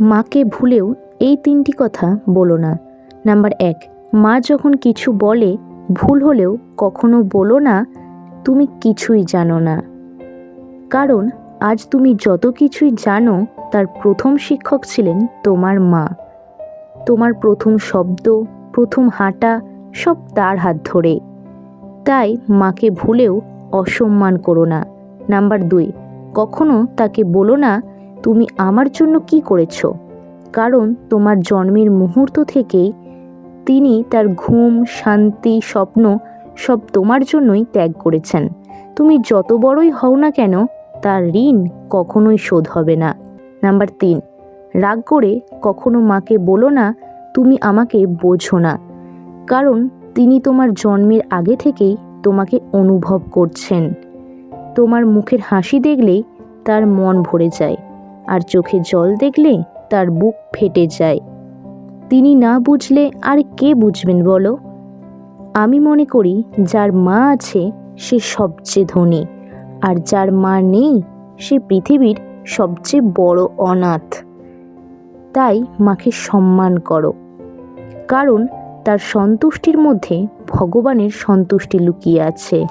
মাকে ভুলেও এই তিনটি কথা বলো না। নাম্বার এক, মা যখন কিছু বলে, ভুল হলেও কখনো বলো না, তুমি কিছুই জানো না। কারণ, আজ তুমি যত কিছুই জানো, তার প্রথম শিক্ষক ছিলেন তোমার মা। তোমার প্রথম শব্দ, প্রথম হাঁটা, সব তার হাত ধরে। তাই মাকে ভুলেও অসম্মান করো না। নাম্বার দুই, কখনো তাকে বলো না তুমি আমার জন্য কি করেছ? কারণ তোমার জন্মের মুহূর্ত থেকেই তিনি তার ঘুম, শান্তি, স্বপ্ন সব তোমার জন্যই ত্যাগ করেছেন। তুমি যত বড়ই হও না কেন, তার ঋণ কখনোই শোধ হবে না। নাম্বার তিন, রাগ করে কখনো মাকে বলো না, তুমি আমাকে বোঝো না। কারণ তিনি তোমার জন্মের আগে থেকেই তোমাকে অনুভব করছেন। তোমার মুখের হাসি দেখলেই তার মন ভরে যায়। আর চোখে জল দেখলে তার বুক ফেটে যায়। তিনি না বুঝলে আর কে বুঝবেন বলো? আমি মনে করি যার মা আছে, সে সবচেয়ে ধনী, আর যার মা নেই, সে পৃথিবীর সবচেয়ে বড় অনাথ। তাই মাকে সম্মান করো। কারণ তার সন্তুষ্টির মধ্যে ভগবানের সন্তুষ্টি লুকিয়ে আছে।